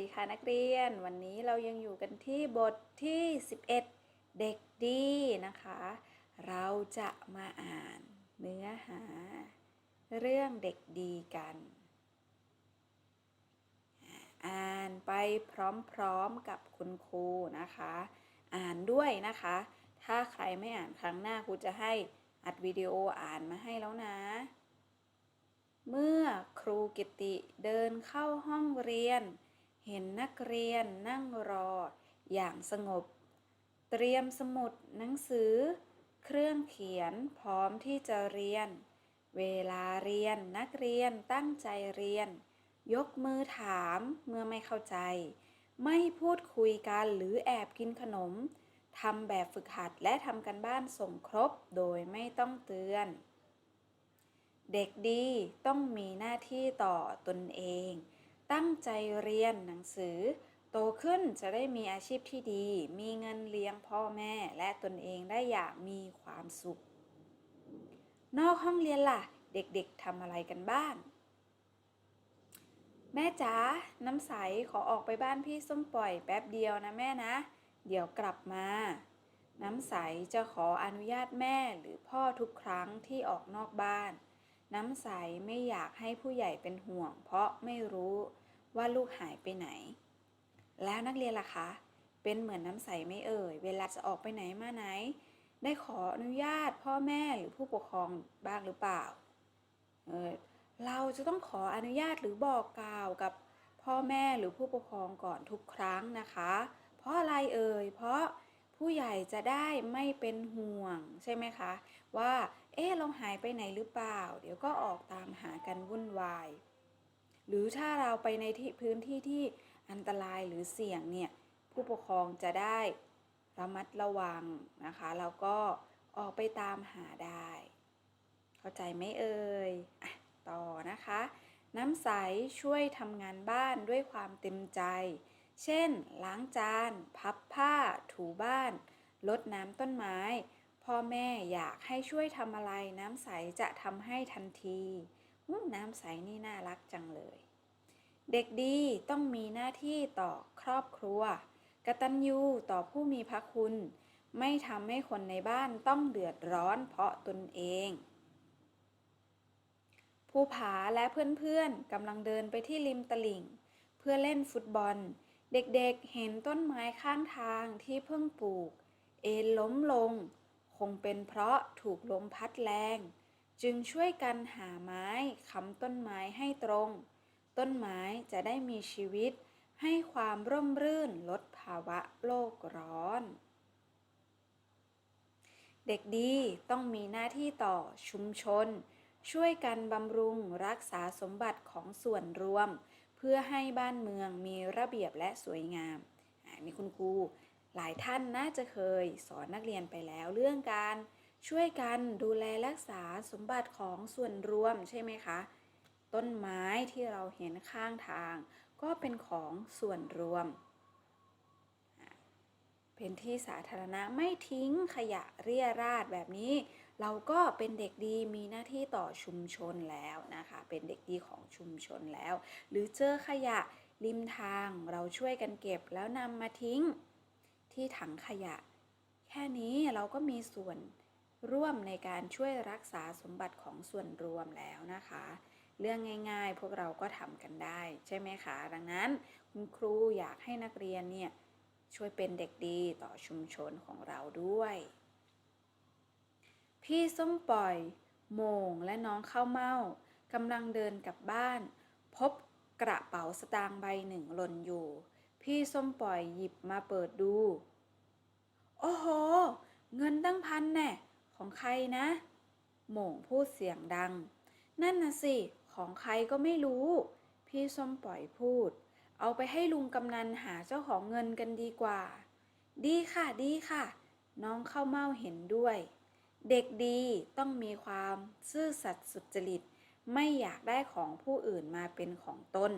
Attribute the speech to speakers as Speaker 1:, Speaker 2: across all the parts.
Speaker 1: ดีค่ะนักเรียน วันนี้เรายังอยู่กันที่บทที่ 11 เด็กดีนะคะ เราจะมาอ่านเนื้อหา เรื่องเด็กดีกัน อ่านไปพร้อมๆกับคุณครูนะคะ อ่านด้วยนะคะ ถ้าใครไม่อ่านครั้งหน้าครูจะให้อัดวิดีโออ่านมาให้แล้วนะเมื่อครูกิติเดินเข้าห้องเรียน เห็นนักเรียนนั่งรออย่างสงบ เตรียมสมุดหนังสือ เครื่องเขียนพร้อมที่จะเรียน เวลาเรียนนักเรียนตั้งใจเรียน ยกมือถามเมื่อไม่เข้าใจ ไม่พูดคุยกันหรือแอบกินขนมทำแบบฝึกหัดและทำกันบ้านส่งครบโดยไม่ต้องเตือน เด็กดีต้องมีหน้าที่ต่อตนเอง ตั้งใจเรียนหนังสือ โตขึ้นจะได้มีอาชีพที่ดี มีเงินเลี้ยงพ่อแม่ และตนเองได้อย่างมีความสุข นอกห้องเรียนล่ะ เด็กๆทำอะไรกันบ้าง แม่จ๋าน้ำใสขอออกไปบ้านพี่ส้มปล่อยแป๊บเดียวนะแม่นะ เดี๋ยวกลับมาน้ำใสจะขออนุญาตแม่หรือพ่อทุกครั้งที่ออกนอกบ้าน น้ำใสไม่อยากให้ผู้ใหญ่เป็นห่วง เพราะไม่รู้ว่าลูกหายไปไหน แล้วนักเรียนล่ะคะ เป็นเหมือนน้ำใสไม่เอ่ย เวลาจะออกไปไหนมาไหน ได้ขออนุญาตพ่อแม่หรือผู้ปกครองบ้างหรือเปล่า เออเราจะต้องขออนุญาตหรือบอกกล่าวกับพ่อแม่หรือผู้ปกครองก่อนทุกครั้งนะคะ เพราะอะไรเอ่ย เพราะ ผู้ใหญ่จะได้ไม่เป็นห่วงใช่ไหมคะ ว่า เอ๊ะเราหายไปไหนหรือเปล่า เดี๋ยวก็ออกตามหากันวุ่นวาย หรือถ้าเราไปในที่พื้นที่ที่อันตรายหรือเสี่ยงเนี่ยผู้ปกครองจะได้ระมัดระวังนะคะแล้วก็ออกไปตามหาได้ เข้าใจไหมเอ่ยอะต่อนะคะ น้ำใสช่วยทำงานบ้านด้วยความเต็มใจ เช่น ล้างจาน พับผ้า ถูบ้านรดน้ำต้นไม้ พ่อแม่อยากให้ช่วยทำอะไรน้ำใสจะทำให้ทันทีน้ำใสนี่น่ารักจังเลย เด็กดีต้องมีหน้าที่ต่อครอบครัว กตัญญูต่อผู้มีพระคุณ ไม่ทำให้คนในบ้านต้องเดือดร้อนเพราะตนเองภูผาและเพื่อนๆกำลังเดินไปที่ริมตลิ่ง เพื่อเล่นฟุตบอล เด็กๆ เห็นต้นไม้ข้างทางที่เพิ่งปลูก เอ็นล้มลง คงเป็นเพราะถูกลมพัดแรง จึงช่วยกันหาไม้ค้ำต้นไม้ให้ตรง ต้นไม้จะได้มีชีวิต ให้ความร่มรื่นลดภาวะโลกร้อน เด็กดีต้องมีหน้าที่ต่อชุมชน ช่วยกันบำรุงรักษาสมบัติของส่วนรวม พื่อให้บ้านเมืองมีระเบียบและสวยงามอันนี้คุณครูหลายท่านน่าจะเคยสอนนักเรียนไปแล้วเรื่องการช่วยกันดูแลรักษาสมบัติของส่วนรวมใช่ไหมคะ ต้นไม้ที่เราเห็นข้างทาง ก็เป็นของส่วนรวม เป็นที่สาธารณะไม่ทิ้งขยะเรี่ยราดแบบนี้ เราก็เป็นเด็กดีมีหน้าที่ต่อชุมชนแล้วนะคะ เป็นเด็กดีของชุมชนแล้ว หรือเจอขยะริมทางเราช่วยกันเก็บแล้วนำมาทิ้งที่ถังขยะ แค่นี้เราก็มีส่วนร่วมในการช่วยรักษาสมบัติของส่วนรวมแล้วนะคะ เรื่องง่ายๆ พวกเราก็ทำกันได้ ใช่ไหมคะ ดังนั้นคุณครูอยากให้นักเรียนเนี่ยช่วยเป็นเด็กดีต่อชุมชนของเราด้วย พี่ส้มปล่อย โมงและน้องข้าวเม่ากำลังเดินกลับบ้าน พบกระเป๋าสตางค์ใบหนึ่งหล่นอยู่ พี่ส้มปล่อยหยิบมาเปิดดู โอ้โห เงินตั้งพันแน่ของใครนะ โมงพูดเสียงดัง นั่นน่ะสิ ของใครก็ไม่รู้ พี่ส้มปล่อยพูด เอาไปให้ลุงกำนันหาเจ้าของเงินกันดีกว่า ดีค่ะดีค่ะ น้องเข้าเมาเห็นด้วย เด็กดีต้องมีความซื่อสัตย์สุจริต ไม่อยากได้ของผู้อื่นมาเป็นของตน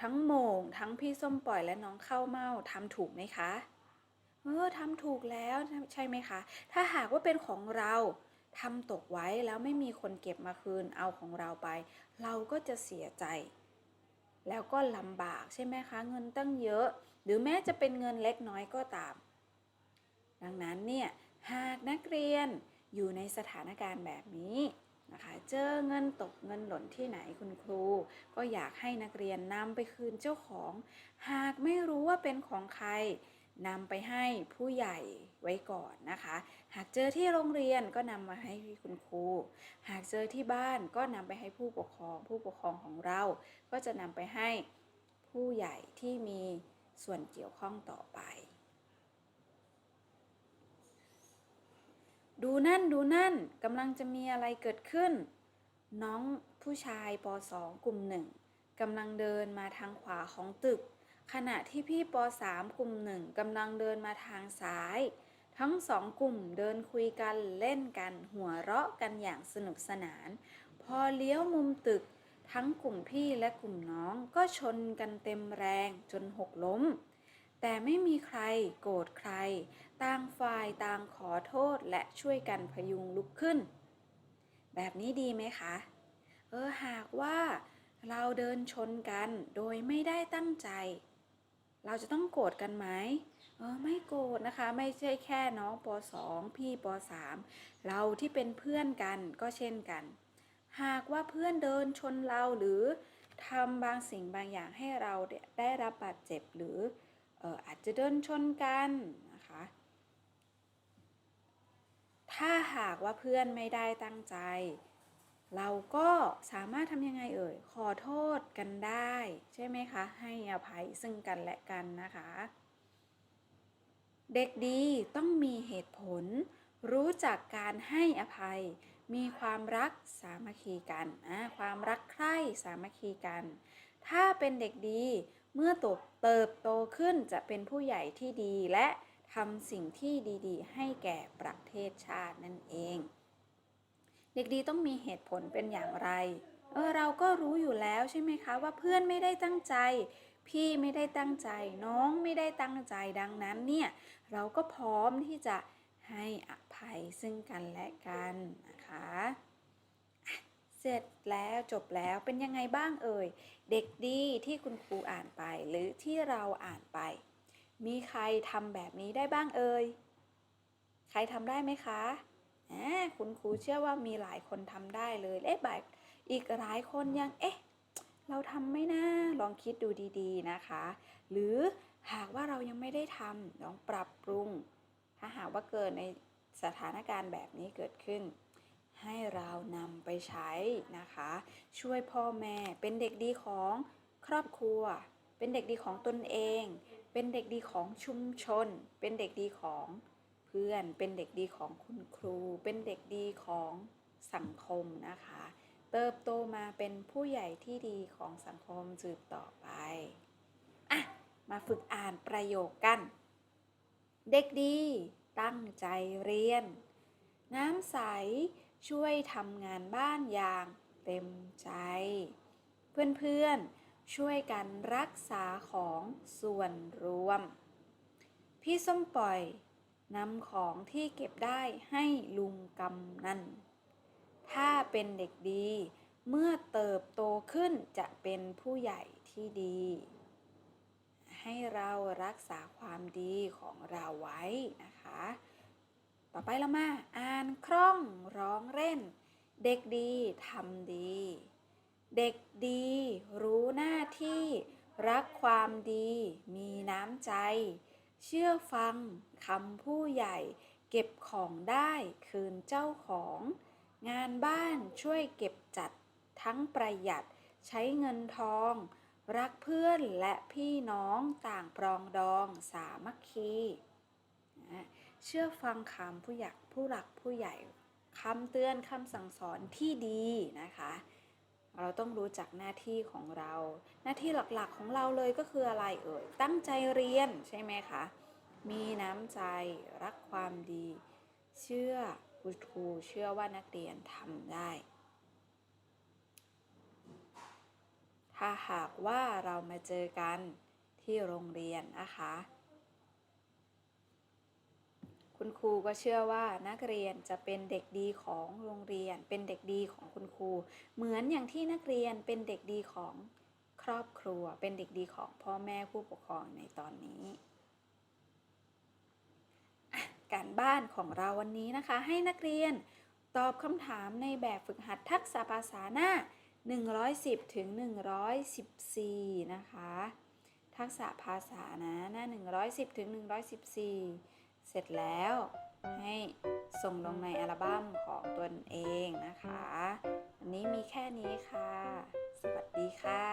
Speaker 1: ทั้งโมงทั้งพี่ส้มปล่อยและน้องข้าวเม่าทำถูกไหมคะเออทำถูกแล้วใช่ไหมคะ ถ้าหากว่าเป็นของเราทำตกไว้แล้วไม่มีคนเก็บมาคืนเอาของเราไป เราก็จะเสียใจ แล้วก็ลำบากใช่ไหมคะเงินตั้งเยอะ หรือแม้จะเป็นเงินเล็กน้อยก็ตาม ดังนั้นเนี่ย หากนักเรียนอยู่ในสถานการณ์แบบนี้นะคะเจอเงินตกเงินหล่นที่ไหนคุณครู ก็อยากให้นักเรียนนำไปคืนเจ้าของ หากไม่รู้ว่าเป็นของใครนำไปให้ผู้ใหญ่ไว้ก่อนนะคะ หากเจอที่โรงเรียนก็นำมาให้คุณครู หากเจอที่บ้านก็นำไปให้ผู้ปกครอง ผู้ปกครองของเรา ก็จะนำไปให้ผู้ใหญ่ที่มีส่วนเกี่ยวข้องต่อไป ดูนั่นดูนั่นกำลังจะมีอะไรเกิดขึ้น น้องผู้ชายป .2 กลุ่มหนึ่งกำลังเดินมาทางขวาของตึก ขณะที่พี่ป .3 กลุ่มหนึ่งกำลังเดินมาทางซ้าย ทั้งสองกลุ่มเดินคุยกันเล่นกัน หัวเราะกันอย่างสนุกสนาน พอเลี้ยวมุมตึก ทั้งกลุ่มพี่และกลุ่มน้องก็ชนกันเต็มแรงจนหกล้ม แต่ไม่มีใครโกรธใคร ต่างฝ่ายต่างขอโทษและช่วยกันพยุงลุกขึ้น แบบนี้ดีไหมคะ เออหากว่าเราเดินชนกันโดยไม่ได้ตั้งใจ เราจะต้องโกรธกันไหมเออไม่โกรธนะคะ ไม่ใช่แค่น้องป .2 พี่ป .3 เราที่เป็นเพื่อนกันก็เช่นกัน หากว่าเพื่อนเดินชนเราหรือทำบางสิ่งบางอย่างให้เราได้รับบาดเจ็บหรืออออาจจะเดินชนกันนะคะ ถ้าหากว่าเพื่อนไม่ได้ตั้งใจ เราก็สามารถทำยังไงเอ่ย ขอโทษกันได้ ใช่ไหมคะ ให้อภัยซึ่งกันและกันนะคะ เด็กดีต้องมีเหตุผล รู้จักการให้อภัย มีความรักสามัคคีกันอ่าความรักใคร่สามัคคีกัน ถ้าเป็นเด็กดีเมื่อโตเติบโตขึ้นจะเป็นผู้ใหญ่ที่ดีและ ทำสิ่งที่ดีๆ ให้แก่ประเทศชาตินั่นเอง เด็กดีต้องมีเหตุผลเป็นอย่างไร เออเราก็รู้อยู่แล้วใช่ไหมคะว่าเพื่อนไม่ได้ตั้งใจ พี่ไม่ได้ตั้งใจ น้องไม่ได้ตั้งใจดังนั้นเนี่ยเราก็พร้อมที่จะให้อภัยซึ่งกันและกันนะคะอะเสร็จแล้วจบแล้วเป็นยังไงบ้างเอ่ย เด็กดีที่คุณครูอ่านไปหรือที่เราอ่านไป มีใครทำแบบนี้ได้บ้างเอ่ย ใครทำได้ไหมคะคุณครูเชื่อว่ามีหลายคนทำได้เลยเอ๊ะแบ่ายอีกหลายคนยัง เอ๊ะ เราทำไม่น่าลองคิดดูดีๆนะคะ หรือหากว่าเรายังไม่ได้ทำลองปรับปรุง ถ้าหากว่าเกิดในสถานการณ์แบบนี้เกิดขึ้น ให้เรานำไปใช้นะคะ ช่วยพ่อแม่เป็นเด็กดีของครอบครัว เป็นเด็กดีของตนเอง เป็นเด็กดีของชุมชน เป็นเด็กดีของเพื่อน เป็นเด็กดีของคุณครู เป็นเด็กดีของสังคมนะคะ เติบโตมาเป็นผู้ใหญ่ที่ดีของสังคมสืบต่อไปอะมาฝึกอ่านประโยคกัน เด็กดี ตั้งใจเรียน น้ำใสช่วยทำงานบ้านอย่างเต็มใจ เพื่อนๆ ช่วยกันรักษาของส่วนรวม พี่ส้มปล่อยนำของที่เก็บได้ให้ลุงกำนัน ถ้าเป็นเด็กดี เมื่อเติบโตขึ้นจะเป็นผู้ใหญ่ที่ดี ให้เรารักษาความดีของเราไว้นะคะ ต่อไปเรามา อ่านคล่องร้องเล่น เด็กดีทำดี เด็กดีรู้หน้าที่รักความดีมีน้ำใจ เชื่อฟังคำผู้ใหญ่เก็บของได้คืนเจ้าของ งานบ้านช่วยเก็บจัดทั้งประหยัดใช้เงินทอง รักเพื่อนและพี่น้องต่างปรองดองสามัคคีเชื่อฟังคำผู้ใหญ่ผู้หลักผู้ใหญ่คำเตือนคำสั่งสอนที่ดีนะคะ เราต้องรู้จักหน้าที่ของเรา หน้าที่หลักๆของเราเลยก็คืออะไรเอ่ย ตั้งใจเรียนใช่ไหมคะ มีน้ำใจ รักความดี เชื่อคุณครูเชื่อว่านักเรียนทำได้ ถ้าหากว่าเรามาเจอกันที่โรงเรียนนะคะ คุณครูก็เชื่อว่านักเรียนจะเป็นเด็กดีของโรงเรียน เป็นเด็กดีของคุณครู เหมือนอย่างที่นักเรียนเป็นเด็กดีของครอบครัว เป็นเด็กดีของพ่อแม่ผู้ปกครองในตอนนี้ การบ้านของเราวันนี้นะคะ ให้นักเรียนตอบคำถามในแบบฝึกหัดทักษะภาษาหน้า 110 ถึง 114 นะคะ ทักษะภาษานะหน้า 110 ถึง 114 เสร็จแล้วให้ส่งลงในอัลบั้มของตนเองนะคะ วันนี้มีแค่นี้ค่ะ สวัสดีค่ะ